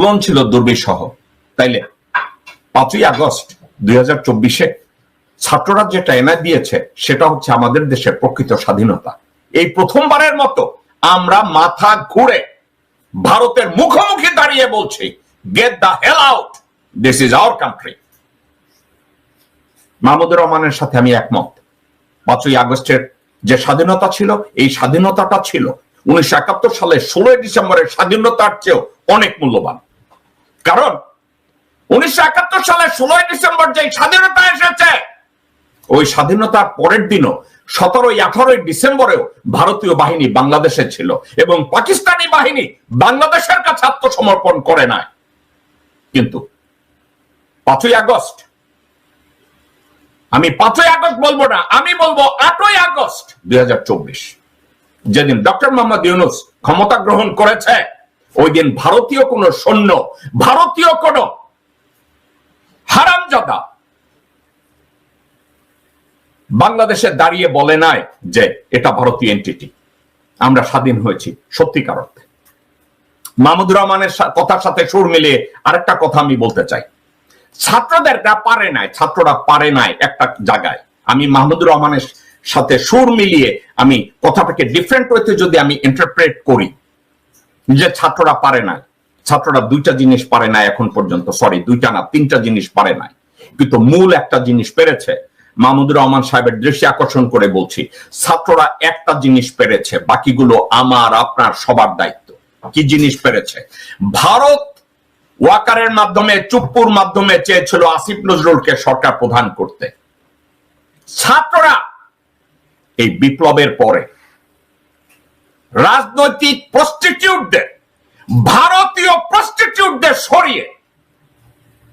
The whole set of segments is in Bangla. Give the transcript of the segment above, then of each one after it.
আন্দোলন ছিল দুর্বিসহ তাইলে পাঁচই আগস্ট দুই ছাত্ররা যেটা এনে দিয়েছে, সেটা হচ্ছে আমাদের দেশের প্রকৃত স্বাধীনতা। এই প্রথমবারের মতো আমরা মাথা ঘুরে ভারতের মুখোমুখি দাঁড়িয়ে বলছি get the hell out this is our country Mahmudur রহমানের সাথে আমি একমত। পাঁচই আগস্টের যে স্বাধীনতা ছিল, এই স্বাধীনতাটা ছিল উনিশশো একাত্তর সালের ষোলোই ডিসেম্বরের স্বাধীনতার চেয়েও অনেক মূল্যবান। কারণ উনিশশো একাত্তর সালের ষোলোই ডিসেম্বর যে স্বাধীনতা এসেছে, ওই স্বাধীনতার পরের দিনও সতেরোই আঠারোই ডিসেম্বরেও ভারতীয় বাহিনী বাংলাদেশে ছিল এবং পাকিস্তানি বাহিনী বাংলাদেশের কাছে আত্মসমর্পণ করে নাই। কিন্তু পাঁচই আগস্ট, আমি পাঁচই আগস্ট বলব না, আমি বলব আটই আগস্ট দুই হাজার চব্বিশ, যেদিন ডক্টর মোহাম্মদ ইউনুস ক্ষমতা গ্রহণ করেছে ওই দিন ভারতীয় কোন সৈন্য, ভারতীয় কোন হারামজাদা বাংলাদেশে দাঁড়িয়ে বলে নাই যে এটা ভারতীয় এন্টিটি আমরা স্বাধীন হয়েছি সত্যিকার অর্থে। মাহমুদুর রহমানের কথার সাথে সুর মিলিয়ে আরেকটা কথা আমি বলতে চাই। ছাত্রদেরটা পারে নাই, ছাত্ররা পারে নাই একটা জায়গায়। আমি মাহমুদুর রহমানের সাথে সুর মিলিয়ে আমি কথাটাকে ডিফারেন্ট ওয়েতে যদি আমি ইন্টারপ্রেট করি যে ছাত্ররা পারে নাই। ছাত্ররা দুইটা জিনিস পারে নাই এখন পর্যন্ত সরি দুইটা না, তিনটা জিনিস পারে নাই। কিন্তু মূল একটা জিনিস পেরেছে, মাহমুদুর রহমান সাহেবের দৃষ্টি আকর্ষণ করে বলছি, ছাত্ররা একটা জিনিস পেরেছে, বাকিগুলো আমার, আপনার, সবার দায়িত্ব। কি জিনিস পেরেছে? ভারত ওয়াকারের মাধ্যমে, চুপ্পুর মাধ্যমে চেয়েছিল আসিফ নজরুলকে সরকার প্রধান করতে। ছাত্ররা এই বিপ্লবের পরে রাজনৈতিক প্রস্টিটিউটদের ভারতীয় প্রস্টিটিউটদের সরিয়ে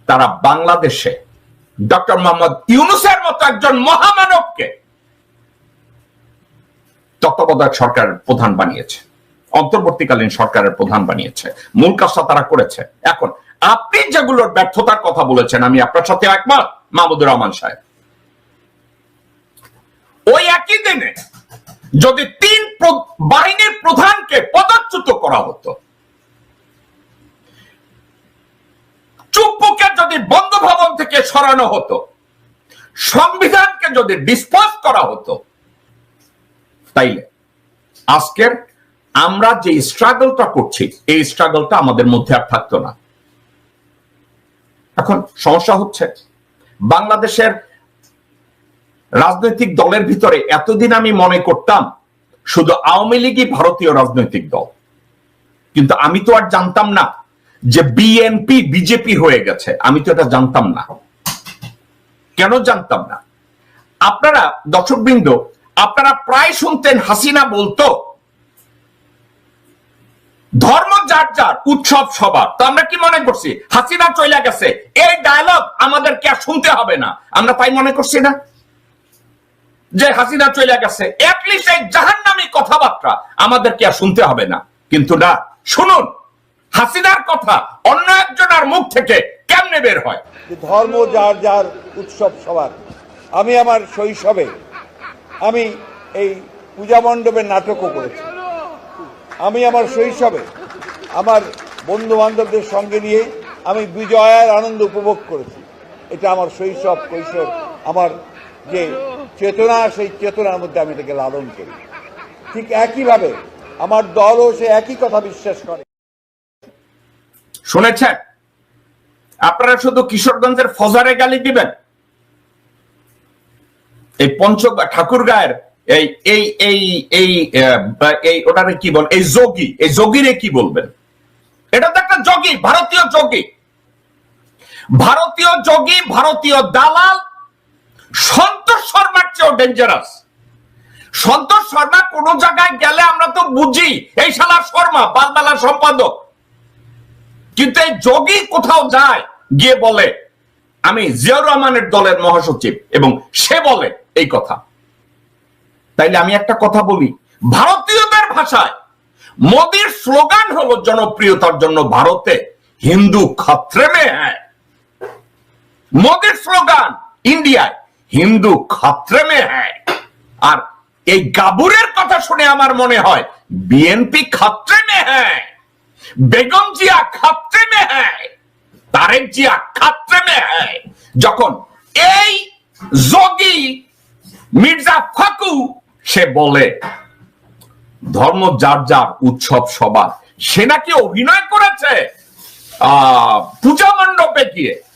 তারা বাংলাদেশে ডক্টর মোহাম্মদ ইউনুসের মতো একজন মহামানবকে তত্ত্বাবধায়ক সরকারের প্রধান বানিয়েছে, অন্তর্বর্তীকালীন সরকারের প্রধান বানিয়েছে, মূল কাজটা তারা করেছে। এখন, আপনি যেগুলোর ব্যর্থতার কথা বলেছেন, আমি আপনার সাথে একমত, মাহমুদুর রহমান সাহেব। ওই একই দিনে যদি তিন বাহিনীর প্রধানকে পদচ্যুত করা হতো। চুপ্পুকে যদি বঙ্গভবন থেকে সরানো হতো, সংবিধানকে যদি ডিসপোজ করা হতো, তাইলে আজকের আমরা যে স্ট্রাগলটা করছি, এই স্ট্রাগলটা আমাদের মধ্যে আর থাকতো না। এখন সমস্যা হচ্ছে, বাংলাদেশের রাজনৈতিক দলের ভিতরে এতদিন আমি মনে করতাম শুধু আওয়ামী লীগই ভারতীয় রাজনৈতিক দল। কিন্তু আমি তো আর জানতাম না যে বিএনপি, বিজেপি হয়ে গেছে। আমি তো এটা জানতাম না। কেন জানতাম না? আপনারা, দর্শকবৃন্দ, আপনারা প্রায় শুনতেন হাসিনা বলতো, ধর্ম যার যার, উৎসব সবার। তো আমরা কি মনে করছি? হাসিনা চলে গেছে। এই ডায়লগ আমাদেরকে আর শুনতে হবে না। আমরা তাই মনে করছি না? যে হাসিনা চলে গেছে এই জাহান্নামী কথাবার্তা আমাদেরকে আর শুনতে হবে না। কিন্তু না, শুনুন, হাসিনার কথা অন্য একজনের মুখ থেকে কেমনে বের হয়? ধর্ম যার যার উৎসব সবার। আমি আমার শৈশবে আমি এই পূজা মণ্ডপের নাটকও করেছি। আমি আমার শৈশবে আমার বন্ধু বান্ধবদের সঙ্গে নিয়ে আমি বিজয়ের আনন্দ উপভোগ করেছি। এটা আমার শৈশব, কৈশোর, আমার যে চেতনা, সেই চেতনার মধ্যে আমি এটাকে লালন করি। ঠিক একইভাবে আমার দলও সে একই কথা বিশ্বাস করে। শুনেছেন? আপনারা শুধু কিশোরগঞ্জের ফজারে গালি দিবেন। এই পঞ্চ ঠাকুর গায়ের এই এই এই এই এই ওটারে কি বল, এই যোগী, এই যোগীরে কি বলবেন? এটা তো একটা যোগী, ভারতীয় যোগী। ভারতীয় যোগী, ভারতীয় দালাল চেয়েও ডেঞ্জারাস সন্তোষ শর্মা কোন জায়গায় গেলে আমরা তো বুঝি, এই শালা শর্মা বালবেলা সম্পাদক। কিন্তু এই যোগী কোথাও যায়, গিয়ে বলে, আমি জিয়াউর রহমানের দলের মহাসচিব এবং সে বলে এই কথা। তাইলে আমি একটা কথা বলি, ভারতীয়দের ভাষায় মোদির স্লোগান হলো জনপ্রিয়তার জন্য ভারতে হিন্দু খত্রে মে হ্যায়। মোদির স্লোগান, ইন্ডিয়ায়। হিন্দু খত্রে মে হ্যায়। আর এই গাবুরের কথা শুনে আমার মনে হয় বিএনপি খত্রে মে হ্যায়। বেগম জিয়া খাত্রে মে হ্যায়। তারেক জিয়া খাত্রে মে হ্যায়। যখন এই যোগী মির্জা ফাকু, সে বলে, ধর্ম যার যার উৎসব সবার, সে নাকি অভিনয় করেছে, আহ, পূজা মণ্ডপে গিয়ে?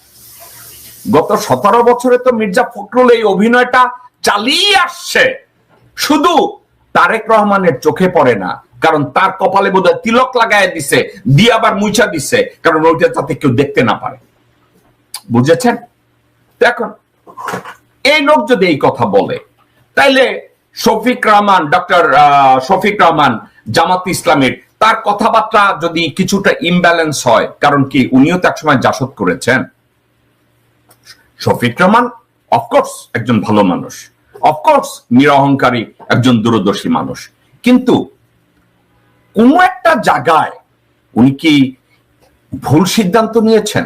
গত সতেরো বছরে তো মির্জা ফখরুল এই অভিনয়টা চালিয়ে আসছে। শুধু তারেক রহমানের চোখে পড়ে না, কারণ তার কপালে বোধহয় তিলক লাগায় দিছে, দিয়ে আবার মুছা দিছে, কারণ ওইটা যাতে কেউ দেখতে না পারে। বুঝেছেন? তো এখন, এই লোক যদি এই কথা বলে, তাইলে শফিক রহমান, ডক্টর শফিক রহমান, জামাত ইসলামের, তার কথাবার্তা যদি কিছুটা ইমব্যালেন্স হয়, কারণ কি উনিও তো একসময় জাসদ করেছেন। শফিক রহমান অফকোর্স একজন ভালো মানুষ। অফকোর্স নিরহংকারী একজন দূরদর্শী মানুষ। কিন্তু কোন একটা জায়গায় উনি কি ভুল সিদ্ধান্ত নিয়েছেন?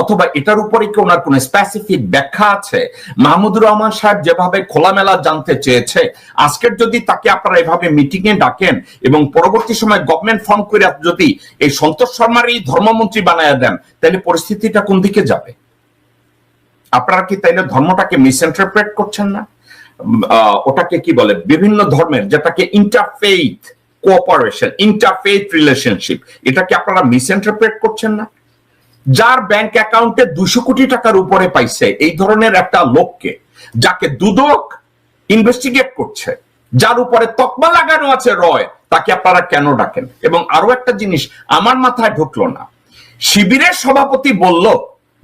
অথবা এটার উপরে কি ওনার কোন স্পেসিফিক ব্যাখ্যা আছে? মাহমুদুর রহমান সাহেব যেভাবে খোলামেলা জানতে চেয়েছে, আজকের যদি তাকে আপনারা এভাবে মিটিং এ ডাকেন এবং পরবর্তী সময় গভর্নমেন্ট ফর্ম করে যদি এই সন্তোষ শর্মার এই ধর্মমন্ত্রী বানায় দেন, তাহলে পরিস্থিতিটা কোন দিকে যাবে? আপনারা কি তাইলে ধর্মটাকে মিসইন্টারপ্রেট করছেন না? ওটাকে কি বলে? বিভিন্ন ধর্মের যেটাকে ইন্টারফেইথ কোঅপারেশন ইন্টারফেইথ রিলেশনশিপ এটাকে আপনারা মিসইন্টারপ্রেট করছেন না? যার ব্যাংক অ্যাকাউন্টে দুশো কোটি টাকার উপরে পাইছে, এই ধরনের একটা লোককে, যাকে দুদক ইনভেস্টিগেট করছে, যার উপরে তকমা লাগানো আছে রয়, তাকে আপনারা কেন ডাকেন? এবং আরও একটা জিনিস, আমার মাথায় ঢুকলো না। শিবিরের সভাপতি বলল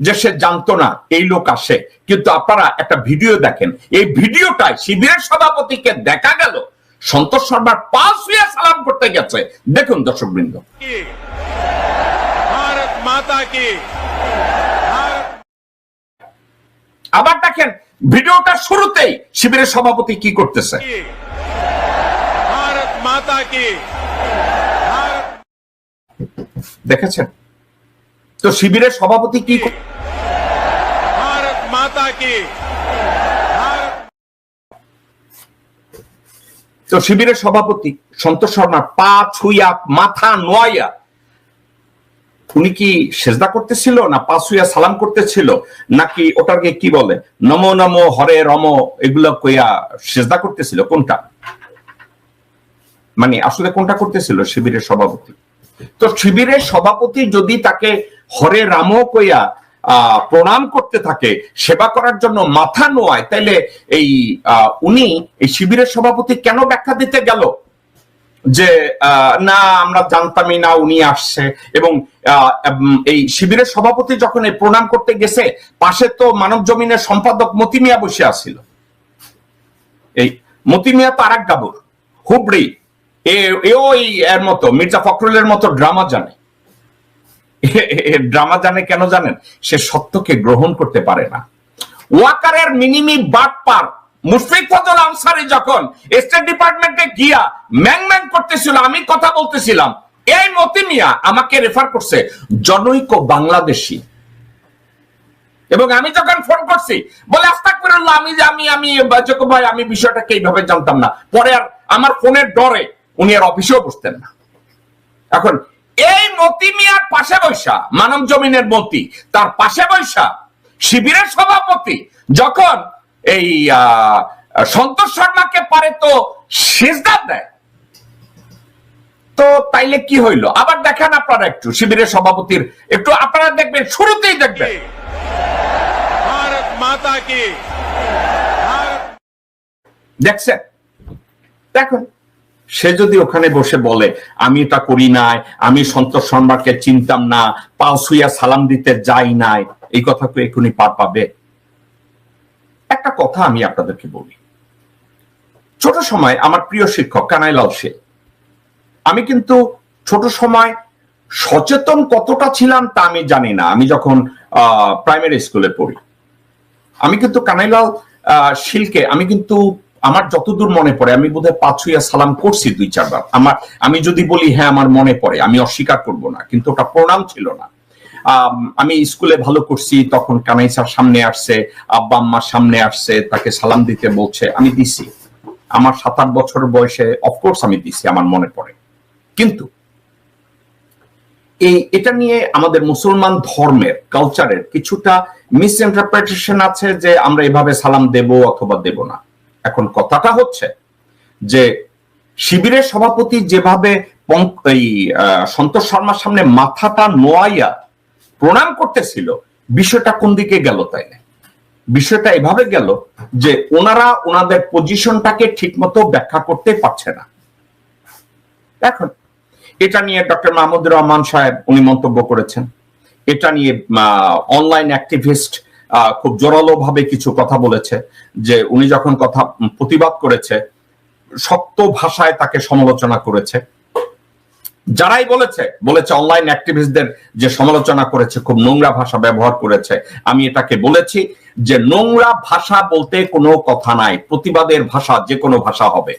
যে সে জানতো না এই লোক আসে। কিন্তু আপনারা একটা ভিডিও দেখেন। এই ভিডিওটায় শিবিরের সভাপতিকে দেখা গেল। সন্তোষ শর্মার পাঁচ হইয়া সালাম করতে গেছে। দেখুন দর্শক বৃন্দ আবার দেখেন ভিডিওটা শুরুতেই শিবিরের সভাপতি কি করতেছে? দেখেছেন? তো শিবিরের সভাপতি কি? माता की भारत তো শিবিরের সভাপতি সন্তোষ শর্মার পা ছুইয়া মাথা নোয়াইয়া উনি কি সেজদা করতেছিল না পা ছুইয়া সালাম করতেছিল নাকি ওটাকে কি বলে নমো নমো হরে রম এগুলো কইয়া সেজদা করতেছিল কোনটা মানে আসলে কোনটা করতেছিল শিবিরের সভাপতি তো শিবিরের সভাপতি যদি তাকে হরে রাম কইয়া আহ, প্রণাম করতে থাকে, সেবা করার জন্য মাথা নোয়ায়, তাইলে এই উনি এই শিবিরের সভাপতি কেন ব্যাখ্যা দিতে গেল? যে না, আমরা জানতামই না উনি আসছে এবং এই শিবিরের সভাপতি যখন এই প্রণাম করতে গেছে, পাশে তো মানব জমিনের সম্পাদক মতি মিয়া বসে আছিল। এই মতি মিয়া তো আর এক গাবুর হুবড়ি এও এই, এর মতো, মির্জা ফখরুলের মতো ড্রামা জানে। ড্রামা জানে কেন জানেন? সে সত্যকে গ্রহণ করতে পারে না। ওয়াকারের মিনিমি বাট পার, মুশফিক ফজল আনসারি যখন স্টেট ডিপার্টমেন্টে গিয়া ম্যাং ম্যাং করতেছিল, আমি কথা বলতেছিলাম, এই মতি মিয়া আমাকে রেফার করছে জনৈক বাংলাদেশী। এবং আমি যখন ফোন করছি, বলে আস্তাকফিরুল্লাহ আমি যে, আমি আমি জকব ভাই, আমি বিষয়টাকে এইভাবে জানতাম না। পরে আর আমার ফোনের ডরে, উনি আর অফিসেও বসতেন না। এখন এই মতি মিয়ার পাশে বৈশা মানব জমিনের মতি তার পাশে বৈশা শিবিরের সভাপতি যখন এই সন্তোষ শর্মাকে পারে তো সিজদার দেয়। তো তাইলে কি হইল? আবার দেখেন আপনারা একটু শিবিরের সভাপতির একটু আপনারা দেখবেন শুরুতেই দেখবেন। ভারত মাতা কি? দেখছেন? দেখুন। সে যদি ওখানে বসে বলে, আমি এটা করি নাই, আমি সন্তোষ শর্মাকে চিনতাম না পাও সালাম দিতে যাই নাই, এই কথা তো এখনই পার পাবে? একটা কথা আমি আপনাদেরকে বলি। ছোট সময় আমার প্রিয় শিক্ষক কানাইলাল সে আমি কিন্তু ছোট সময় সচেতন কতটা ছিলাম তা আমি জানি না। আমি যখন প্রাইমারি স্কুলে পড়ি, আমি কিন্তু কানাইলাল শিলকে, আমি কিন্তু আমার যতদূর মনে পড়ে, আমি বোধহয় পাঁচুইয়া সালাম করছি দুই চারবার আমার, আমি যদি বলি হ্যাঁ আমার মনে পড়ে, আমি অস্বীকার করব না। কিন্তু ওটা প্রণাম ছিল না। আমি স্কুলে ভালো করছি, তখন কানাই স্যার সামনে আসছে, আব্বা আম্মার সামনে আসছে, তাকে সালাম দিতে বলছে, আমি দিছি। আমার সাত, আট বছর বয়সে অফকোর্স আমি দিছি, আমার মনে পড়ে। কিন্তু এই, এটা নিয়ে আমাদের মুসলমান ধর্মের কালচারের কিছুটা মিসইন্টারপ্রিটেশন আছে যে আমরা এভাবে সালাম দেব অথবা দেব না। এখন কথাটা হচ্ছে যে শিবিরের সভাপতি যেভাবে এই সন্তোষ শর্মার সামনে মাথাটা নোয়াইয়া প্রণাম করতেছিল, বিষয়টা কোন দিকে গেল তাই না? বিষয়টা এভাবে গেল যে ওনারা ওনাদের পজিশনটাকে ঠিকমতো ব্যাখ্যা করতে পারছে না। এখন এটা নিয়ে ডক্টর মাহমুদুর রহমান সাহেব উনি মন্তব্য করেছেন। এটা নিয়ে অনলাইন অ্যাক্টিভিস্ট খুব জোরালো ভাবে কিছু কথা বলেছে, যে উনি যখন কথা প্রতিবাদ করেছে, শক্ত ভাষায় তাকে সমালোচনা করেছে। যারাই বলেছে বলেছে অনলাইন অ্যাক্টিভিস্টদের যে সমালোচনা করেছে, খুব নোংরা ভাষা ব্যবহার করেছে। আমি এটাকে বলেছি যে নোংরা ভাষা বলতে কোনো কথা নাই, প্রতিবাদের ভাষা যে কোনো ভাষা হবে।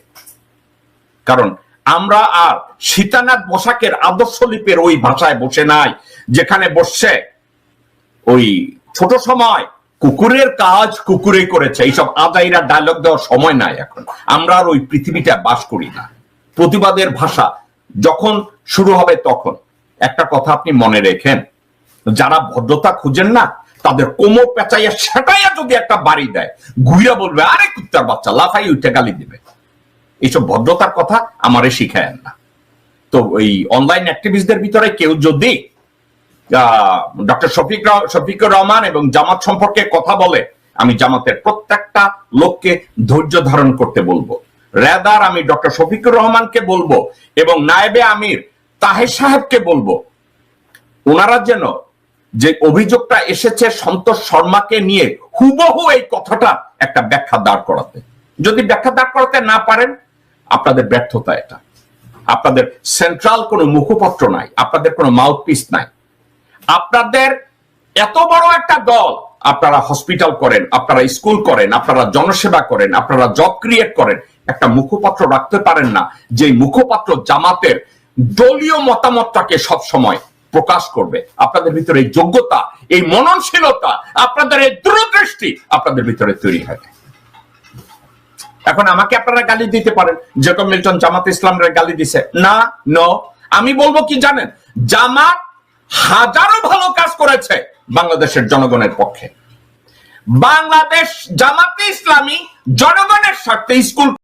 কারণ আমরা আর সীতানাথ বসাকের আদর্শ লিপের ওই ভাষায় বসে নাই, যেখানে বসছে ওই ছোট সময় কুকুরের কাজ কুকুরে করেছে। এইসব আদাইরা ডায়লগ দেওয়ার সময় নাই এখন। আমরা আর ওই পৃথিবীটা বাস করি না। প্রতিবাদের ভাষা যখন শুরু হবে তখন। একটা কথা আপনি মনে রেখেন, যারা ভদ্রতা খুঁজেন না, তাদের কোমর পেঁচাইয়া সেটাইয়া যদি একটা বাড়ি দেয় ঘুইয়া বলবে, আরে কুত্তার বাচ্চা লাফাই উঠে গালি দিবে। এইসব ভদ্রতার কথা আমারে শিখায়েন না। তো এই অনলাইন অ্যাক্টিভিস্টদের ভিতরে কেউ যদি ডক্টর শফিক শফিকুর রহমান এবং জামাত সম্পর্কে কথা বলে আমি জামাতের প্রত্যেকটা লোককে ধৈর্য ধারণ করতে বলব। রেদার আমি ডক্টর শফিকুর রহমানকে বলব এবং নায়েবে আমির তাহের সাহেবকে বলব। ওনারা যেন যে অভিযোগটা এসেছে সন্তোষ শর্মাকে নিয়ে হুবহু এই কথাটা একটা ব্যাখ্যা দাঁড় করাতে। যদি ব্যাখ্যা দাঁড় করাতে না পারেন, আপনাদের ব্যর্থতা এটা। আপনাদের সেন্ট্রাল কোনো মুখপত্র নাই, আপনাদের কোনো মাউথপিস নাই। আপনাদের এত বড় একটা দল, আপনারা হসপিটাল করেন, আপনারা স্কুল করেন, আপনারা জনসেবা করেন, আপনারা জব ক্রিয়েট করেন, একটা মুখপাত্র রাখতে পারেন না যে মুখপাত্র জামাতের দলীয় মতামতটাকে সব সময় প্রকাশ করবে। আপনাদের ভিতরে এই যোগ্যতা, এই মননশীলতা, আপনাদের এই দূরদৃষ্টি আপনাদের ভিতরে তৈরি হয়। এখন আমাকে আপনারা গালি দিতে পারেন, যেরকম মিল্টন জামাত ইসলামের গালি দিছে। না ন আমি বলব কি জানেন? জামাত হাজারো ভালো কাজ করেছে বাংলাদেশের জনগণের পক্ষে। বাংলাদেশ জামাতে ইসলামী জনগণের স্বার্থে স্কুল